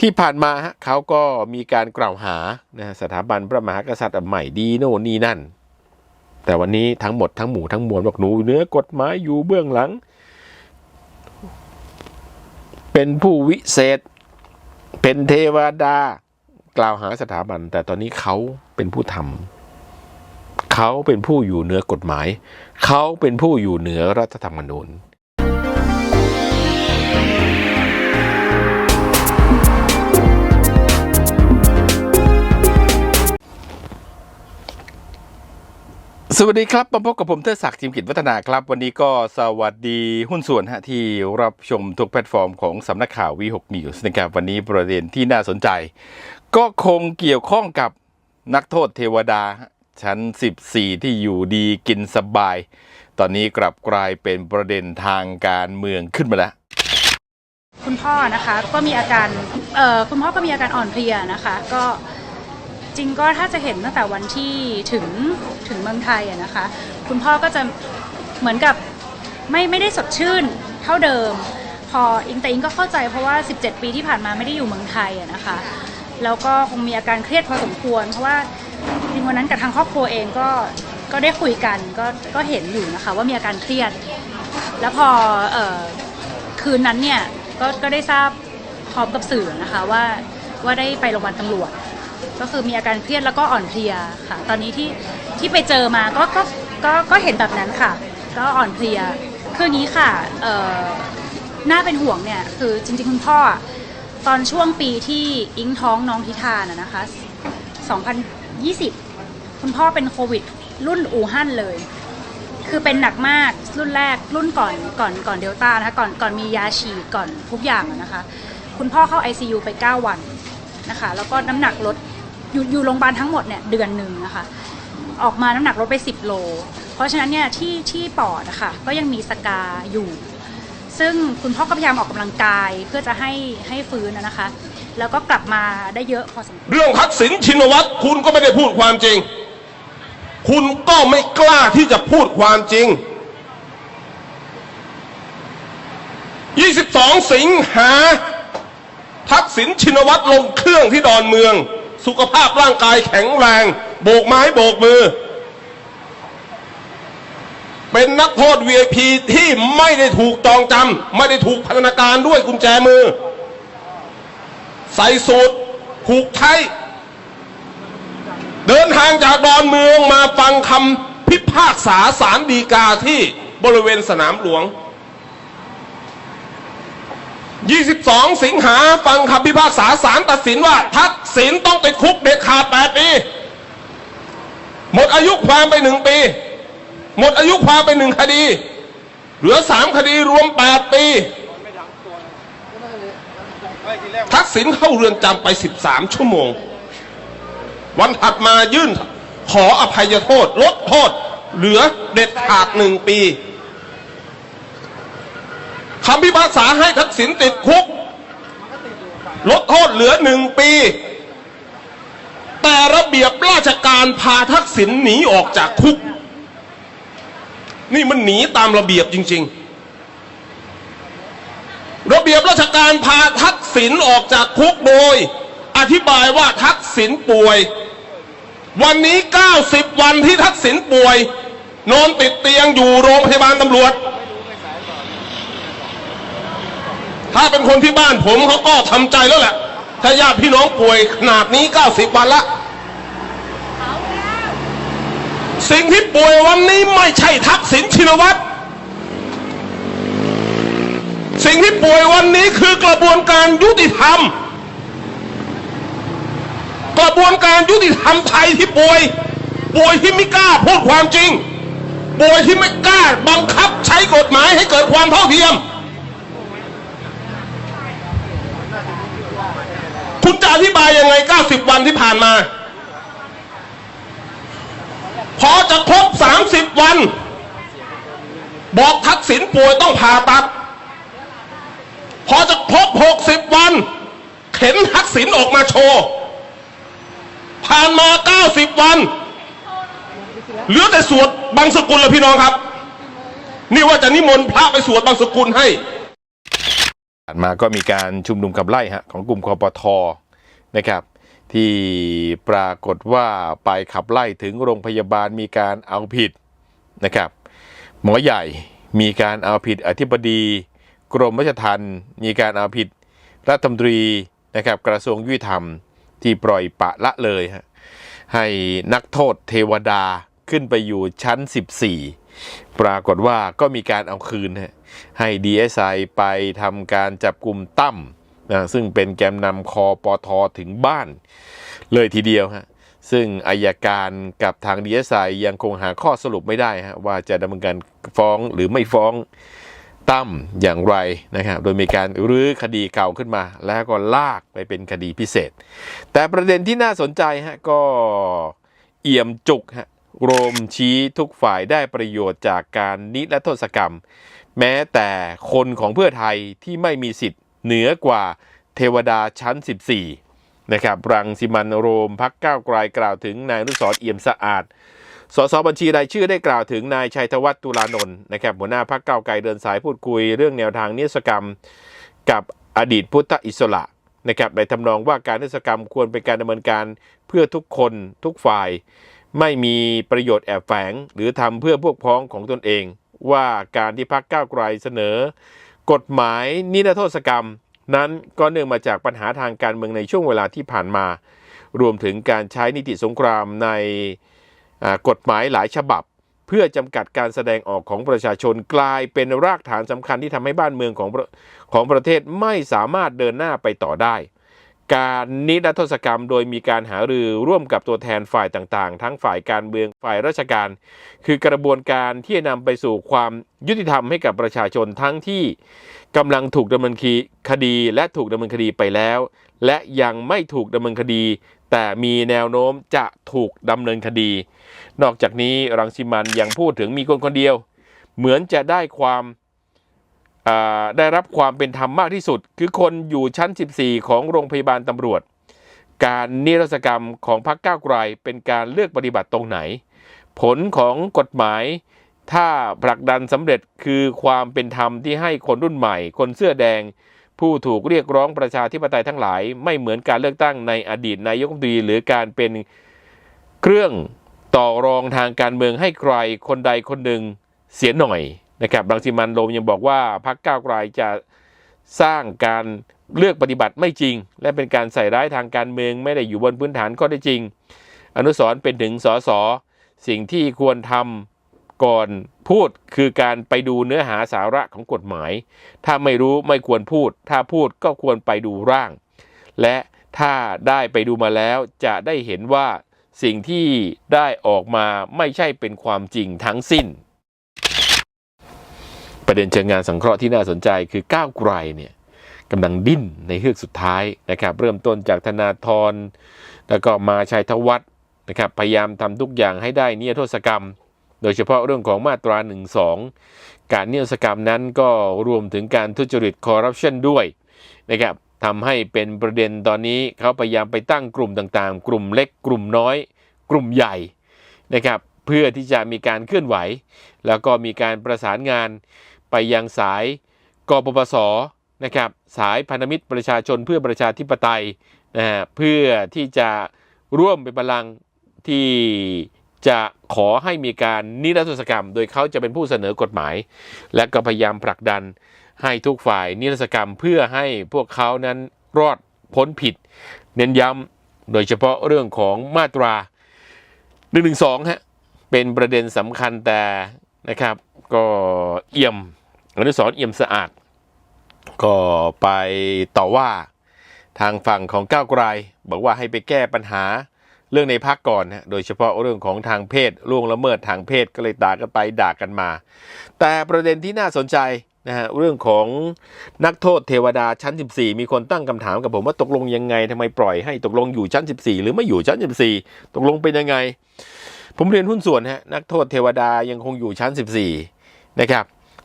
ที่ผ่านมาเขาก็มีการกล่าวหานะสถาบันพระมหากษัตริย์ใหม่ดีโน่นนี่นั่น แต่วันนี้ทั้งหมดทั้งหมู่ทั้งมวลบอกหนูเหนื้อกฎหมายอยู่เบื้องหลัง เป็นผู้วิเศษ เป็นเทวดากล่าวหาสถาบัน แต่ตอนนี้เขาเป็นผู้ทำเขาเป็นผู้อยู่เหนือกฎหมาย เขาเป็นผู้อยู่เหนือรัฐธรรมนูญ สวัสดีครับมาพบกับผมเทดศักดิ์จิมกิจวัฒนาครับ วันนี้ก็สวัสดีหุ้นส่วนฮะที่รับชมทุกแพลตฟอร์มของสำนักข่าววีหกนิวส์นะครับวันนี้ประเด็นที่น่าสนใจ ก็คงเกี่ยวข้องกับนักโทษเทวดา ชั้น 14 ที่อยู่ดีกินสบาย ตอนนี้กลับกลายเป็นประเด็นทางการเมืองขึ้นมาแล้วคุณพ่อนะคะก็มีอาการเอ่อคุณพ่อก็มีอาการอ่อนเพลียนะคะ ก็ ริงก็ถ้าจะเห็นตั้งแต่วันที่ถึงถึงเมืองไทยอะนะคะ คุณพ่อก็จะเหมือนกับไม่ไม่ได้สดชื่นเท่าเดิม พออิงแต่อิงก็เข้าใจเพราะว่า 17 ปีที่ผ่านมาไม่ได้อยู่เมืองไทยอะนะคะแล้วก็คงมีอาการเครียดพอสมควร เพราะว่าจริงวันนั้นกับทางครอบครัวเองก็ก็ได้คุยกันก็ก็เห็นอยู่นะคะว่ามีอาการเครียด แล้วพอเออคืนนั้นเนี่ยก็ก็ได้ทราบพร้อมกับสื่อนะคะว่าว่าได้ไปโรงพยาบาลตำรวจ ก็คือมีอาการเครียดแล้วก็อ่อนเพลียค่ะ ตอนนี้ที่ที่ไปเจอมาก็ก็ก็ก็เห็นแบบนั้นค่ะ ก็อ่อนเพลียคืออย่างนี้ค่ะเอ่อน่าเป็นห่วงเนี่ยคือจริงๆคุณพ่อตอนช่วงปีที่อิงท้องน้องทิธานะนะคะ 2020 คุณพ่อเป็นโควิด รุ่นอู่ฮั่นเลย คือเป็นหนักมากรุ่นแรกรุ่นก่อนก่อนก่อนเดลต้านะคะก่อนก่อนมียาฉีดก่อนทุกอย่างนะคะ คุณพ่อเข้า ICU ไป 9 วันนะคะ แล้วก็น้ำหนักลด อยู่อยู่โรงพยาบาลทั้งหมดเนี่ยเดือนหนึ่งนะคะออกมาน้ำหนักลดไป 10 โล เพราะฉะนั้นเนี่ยที่ที่ปอดนะคะก็ยังมีสกาอยู่ ซึ่งคุณพ่อก็พยายามออกกำลังกายเพื่อจะให้ให้ฟื้นนะคะ แล้วก็กลับมาได้เยอะพอสมควรเรื่องทักษิณชินวัตรคุณก็ไม่ได้พูดความจริง คุณก็ไม่กล้าที่จะพูดความจริง 22 สิงหาทักษิณชินวัตรลงเครื่องที่ดอนเมือง สุขภาพร่างกายแข็งแรง โบกไม้โบกมือ เป็นนักโทษ VIP ที่ไม่ได้ถูกจองจำไม่ได้ถูกพันธนาการด้วยกุญแจมือ ใส่สูตรผูกไทยเดินทางจากดอนเมืองมาฟังคำพิพากษาสารดีกาที่บริเวณสนามหลวง 22 สิงหาฟังคำพิพากษาสารตัดสินว่า ทักษิณต้องติดคุกเด็ดขาด8ปีหมดอายุความไปหนึ่งปี หมดอายุความไปหนึ่งคดี เหลือสามคดีรวม 8 ปี ทักษิณเข้าเรือนจำไป 13 ชั่วโมง วันถัดมายื่นขออภัยโทษ ลดโทษ เหลือเด็ดขาดหนึ่งปี คำพิพากษาให้ทักษิณติดคุก ลดโทษเหลือหนึ่งปี แต่ระเบียบราชการพาทักษิณหนีออกจากคุก นี่มันหนีตามระเบียบจริง ๆ ระเบียบราชการพาทักษิณออกจากคุกโดย อธิบายว่าทักษิณป่วย วันนี้ 90 วันที่ทักษิณป่วย นอนติดเตียงอยู่โรงพยาบาลตำรวจ ถ้าเป็นคนที่บ้านผมเขาก็ทำใจแล้วแหละ ถ้าญาติพี่น้องป่วยขนาดนี้90วันละ สิ่งที่ป่วยวันนี้ไม่ใช่ทักษิณชินวัตร สิ่งที่ป่วยวันนี้คือกระบวนการยุติธรรม กระบวนการยุติธรรมไทยที่ป่วย ป่วยที่ไม่กล้าพูดความจริง ป่วยที่ไม่กล้าบังคับใช้กฎหมายให้เกิดความเท่าเทียม คุณจะอธิบายยังไง 90 วันที่ผ่านมา พอจะครบ 30 วัน บอกทักษิณป่วยต้องผ่าตัด พอจะครบ 60 วัน เข็นทักษิณออกมาโชว์ ผ่านมา 90 วัน เหลือแต่สวดบางสกุลแล้วพี่น้องครับ นี่ว่าจะนิมนต์พระไปสวดบางสกุลให้ ผ่านมาก็มีการชุมนุมขับไล่ฮะของกลุ่มคอปทนะครับ ที่ปรากฏว่าไปขับไล่ถึงโรงพยาบาลมีการเอาผิดนะครับ หมอใหญ่มีการเอาผิดอธิบดี กรมราชทัณฑ์มีการเอาผิดรัฐมนตรีนะครับกระทรวงยุติธรรมที่ปล่อยปะละเลยฮะให้นักโทษเทวดา ขึ้นไปอยู่ชั้น 14 ปรากฏว่าก็มีการเอาคืนให้ DSI ไปทำการจับกลุ่มตั้มนะซึ่งเป็นแกมนำคอปอทอถึงบ้านเลยทีเดียวฮะซึ่งอายการกับทาง DSI ยังคงหาข้อสรุปไม่ได้ฮะว่าจะดำเนินการฟ้องหรือไม่ฟ้องตั้มอย่างไรนะครับ โดยมีการรื้อคดีเก่าขึ้นมา แล้วก็ลากไปเป็นคดีพิเศษ แต่ประเด็นที่น่าสนใจฮะก็เอี่ยมจุกฮะ รมชี้ทุกฝ่ายได้ประโยชน์จากการนิรโทษกรรม แม้แต่คนของเพื่อไทยที่ไม่มีสิทธิ์เหนือกว่าเทวดาชั้น 14 นะครับรังสิมันโรมพักก้าวไกลกล่าวถึงนายอนุสรณ์เอี่ยมสะอาดสสบัญชีรายชื่อได้กล่าวถึงนายชัยธวัฒน์ตุลานนท์นะครับหัวหน้าพักเก้าวไกลเดินสายพูดคุยเรื่องแนวทางนิสกรรม กับอดีตพุทธอิสระนะครับในทำนองว่าการนิสกรรมควรเป็นการดำเนินการเพื่อทุกคนทุกฝ่าย ไม่มีประโยชน์แอบแฝง หรือทำเพื่อพวกพ้องของตนเอง ว่าการที่พักก้าวไกลเสนอ กฎหมายนิรโทษกรรม นั้นก็เนื่องมาจากปัญหาทางการเมืองในช่วงเวลาที่ผ่านมา รวมถึงการใช้นิติสงครามในกฎหมายหลายฉบับ เพื่อจำกัดการแสดงออกของประชาชนกลายเป็นรากฐานสำคัญที่ทำให้บ้านเมืองของของประเทศไม่สามารถเดินหน้าไปต่อได้ การนิรโทษกรรมโดยมีการหารือร่วมกับตัวแทนฝ่ายต่างๆ ทั้งฝ่ายการเมืองฝ่ายราชการ คือกระบวนการที่จะนำไปสู่ความยุติธรรมให้กับประชาชนทั้งที่กำลังถูกดำเนินคดี และถูกดำเนินคดีไปแล้ว และยังไม่ถูกดำเนินคดี แต่มีแนวโน้มจะถูกดำเนินคดี นอกจากนี้รังสิมันยังพูดถึงมีคนคนเดียว เหมือนจะได้ความ ได้รับความเป็นธรรมมากที่สุด คือคนอยู่ชั้น 14 ของโรงพยาบาลตำรวจ การนิรศกรรมของพรรคก้าวไกลเป็นการเลือกปฏิบัติตรงไหน ผลของกฎหมาย ถ้าผลักดันสำเร็จคือความเป็นธรรมที่ให้คนรุ่นใหม่ คนเสื้อแดง ผู้ถูกเรียกร้องประชาธิปไตยทั้งหลาย ไม่เหมือนการเลือกตั้งในอดีตนายกรัฐมนตรีหรือการเป็นเครื่องต่อรองทางการเมืองให้ใครคนใดคนหนึ่งเสียหน่อย นะครับรังสิมันโรมยังบอกว่าพรรคก้าวไกลจะสร้างการเลือกปฏิบัติไม่จริง และเป็นการใส่ร้ายทางการเมืองไม่ได้อยู่บนพื้นฐานข้อได้จริง อนุสรณ์เป็นถึงสสสิ่งที่ควรทำก่อนพูดคือการไปดูเนื้อหาสาระของกฎหมาย ถ้าไม่รู้ไม่ควรพูด ถ้าพูดก็ควรไปดูร่าง และถ้าได้ไปดูมาแล้วจะได้เห็นว่าสิ่งที่ได้ออกมาไม่ใช่เป็นความจริงทั้งสิ้น ประเด็นเชิงงานสังเคราะห์ที่น่าสนใจคือก้าวไกลเนี่ยกำลังดิ้นในเฮือกสุดท้ายนะครับ เริ่มต้นจากธนาธรแล้วก็มาชัยธวัฒนะครับพยายามทำทุกอย่างให้ได้นิรโทษกรรม โดยเฉพาะเรื่องของมาตรา1 2การนิรโทษกรรมนั้นก็รวมถึงการทุจริตคอร์รัปชันด้วยนะครับทำให้เป็นประเด็นตอนนี้เขาพยายามไปตั้งกลุ่มต่างๆ กลุ่มเล็กกลุ่มน้อย กลุ่มใหญ่นะครับเพื่อที่จะมีการเคลื่อนไหว แล้วก็มีการประสานงาน ไปยังสายกปปสนะครับสายพันธมิตรประชาชนเพื่อประชาธิปไตยนะฮะเพื่อที่จะร่วมเป็นพลังที่จะขอให้มีการนิรโทษกรรม โดยเขาจะเป็นผู้เสนอกฎหมาย และก็พยายามผลักดันให้ทุกฝ่ายนิรโทษกรรมเพื่อให้พวกเขานั้นรอดพ้นผิด เน้นย้ำโดยเฉพาะเรื่องของมาตรา1นึฮะเป็นประเด็นสำคัญแต่นะครับ ก็เอี่ยม อนุสรเอี่ยมสะอาด ก็ไปต่อว่าทางฝั่งของก้าวไกล บอกว่าให้ไปแก้ปัญหาเรื่องในพักก่อนนะโดยเฉพาะเรื่องของทางเพศล่วงละเมิดทางเพศก็เลยด่ากันไปด่ากันมา แต่ประเด็นที่น่าสนใจนะฮะเรื่องของนักโทษเทวดาชั้น 14 มีคนตั้งคำถามกับผมว่าตกลงยังไงทำไมปล่อยให้ตกลงอยู่ชั้น 14 หรือไม่อยู่ชั้น 14 ตกลงเป็นยังไง ผมเรียนหุ้นส่วนฮะนักโทษเทวดายังคงอยู่ชั้น 14 นะครับ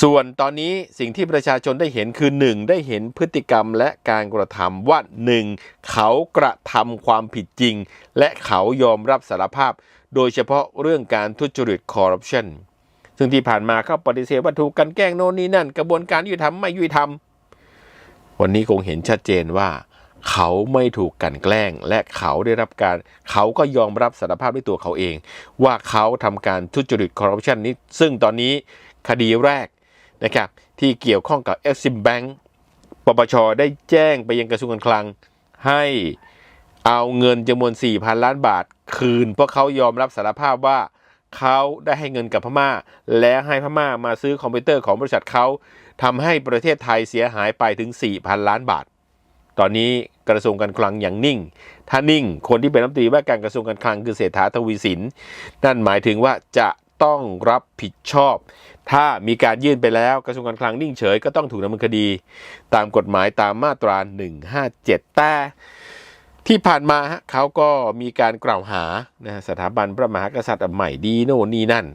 ส่วนตอนนี้สิ่งที่ประชาชนได้เห็นคือ 1 ได้เห็นพฤติกรรมและการกระทำว่า 1. เขากระทำความผิดจริง และเขายอมรับสารภาพ โดยเฉพาะเรื่องการทุจริตคอร์รัปชันซึ่งที่ผ่านมาเขาปฏิเสธว่าถูกกันแกล้งโน่นนี่นั่น กระบวนการยุติธรรมไม่ยุติธรรม วันนี้คงเห็นชัดเจนว่า เขาไม่ถูกกันแกล้ง และเขาได้รับการ เขาก็ยอมรับสารภาพด้วยตัวเขาเอง ว่าเขาทำการทุจริตคอร์รัปชันนี้ ซึ่งตอนนี้คดีแรก นะครับที่เกี่ยวข้องกับ Exim Bank ปปชได้แจ้งไปยังกระทรวงการคลัง ให้เอาเงินจำนวน 4,000 ล้านบาท คืน เพราะเขายอมรับสารภาพว่าเขาได้ให้เงินกับพม่า และให้พม่ามาซื้อคอมพิวเตอร์ของบริษัทเขาทำให้ประเทศไทยเสียหายไปถึง 4,000 ล้านบาท ตอนนี้กระทรวงการคลังอย่างนิ่ง ถ้านิ่งคนที่เป็นรัฐมนตรีว่าการกระทรวงการคลังคือเศรษฐาทวีสิน นั่นหมายถึงว่าจะ ต้องรับผิดชอบ ถ้ามีการยื่นไปแล้วกระทรวงการคลังนิ่งเฉย ก็ต้องถูกดำเนินคดี ตามกฎหมายตามมาตรา 157 แต่ที่ผ่านมาเขาก็มีการกล่าวหานะสถาบันพระมหากษัตริย์ใหม่ดีโน่นนี่นั่น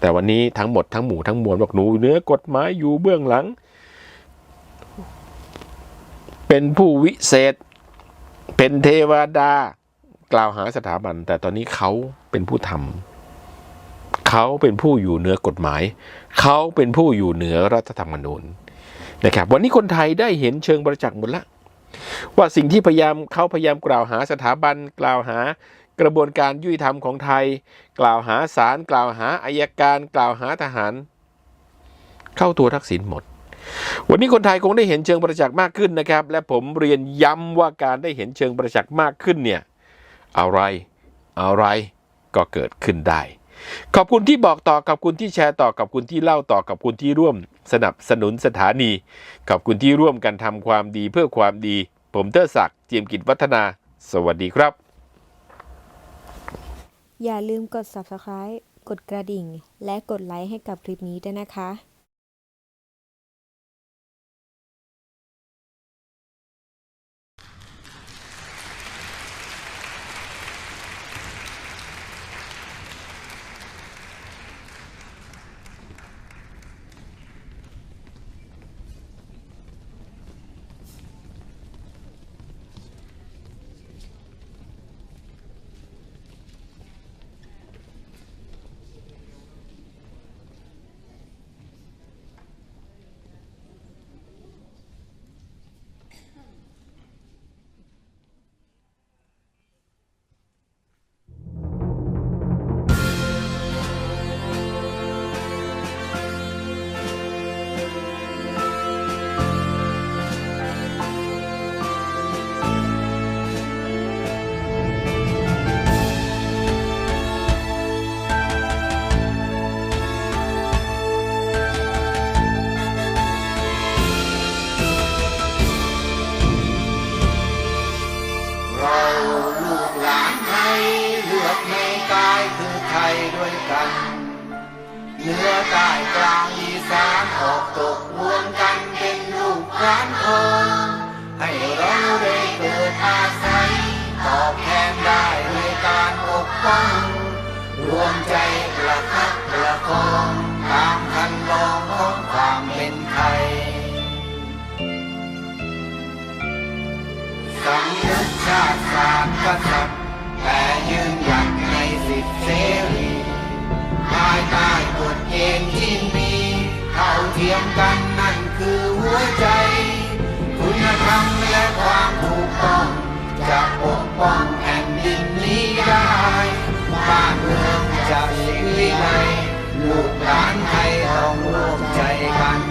แต่วันนี้ทั้งหมดทั้งหมู่ทั้งมวลบอกหนูเนื้อกฎหมายอยู่เบื้องหลัง เป็นผู้วิเศษ เป็นเทวดากล่าวหาสถาบัน แต่ตอนนี้เขาเป็นผู้ทำ เขาเป็นผู้อยู่เหนือกฎหมาย เขาเป็นผู้อยู่เหนือรัฐธรรมนูญนะครับ วันนี้คนไทยได้เห็นเชิงประจักษ์หมดละว่าสิ่งที่พยายามเขาพยายามกล่าวหาสถาบันกล่าวหากระบวนการยุติธรรมของไทย กล่าวหาศาลกล่าวหาอายการ กล่าวหาทหาร เข้าตัวทักษิณหมด วันนี้คนไทยคงได้เห็นเชิงประจักษ์มากขึ้นนะครับ และผมเรียนย้ำว่าการได้เห็นเชิงประจักษ์มากขึ้นเนี่ยอะไรอะไรก็เกิดขึ้นได้ ขอบคุณที่บอกต่อกับคุณที่แชร์ต่อกับคุณที่เล่าต่อกับคุณที่ร่วม สนับสนุนสถานี ขอบคุณที่ร่วมกันทำความดีเพื่อความดี ผมเตอร์ศักดิ์เจียมกิจวัฒนา สวัสดีครับ อย่าลืมกด subscribe กดกระดิ่ง และกดไลค์ให้กับคลิปนี้ด้วยนะคะ ใต้กลางอีสานออกตกรวนกันเป็นลูกร้านทองให้เราได้เกิดอาศัยตอบแทนได้ด้วยการอบป้องรวมใจประคับประคองตามคันลองของความเป็นไทยสำนึกชาติศาสรกษัตริย กันนั่นคือหัวใจ คุณธรรมและความถูกต้อง จะปกป้องแผ่นดินนี้ได้บ้านเมืองจะเสียงไลลูกหลานไทยต้องร่วมใจกัน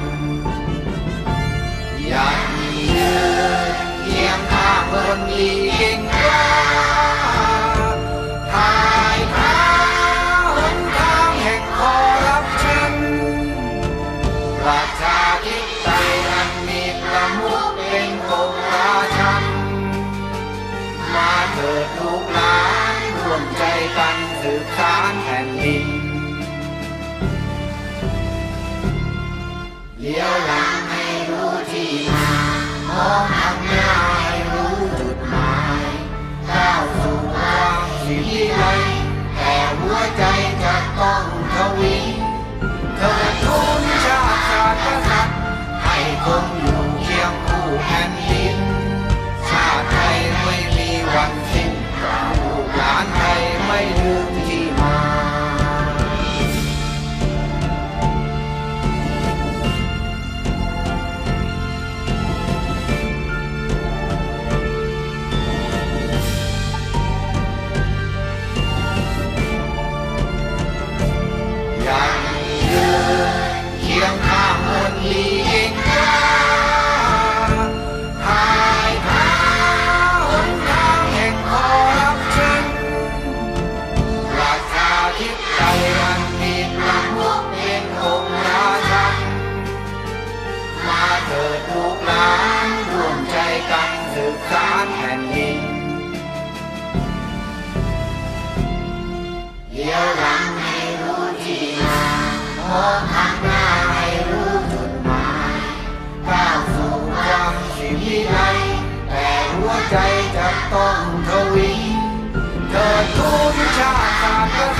วี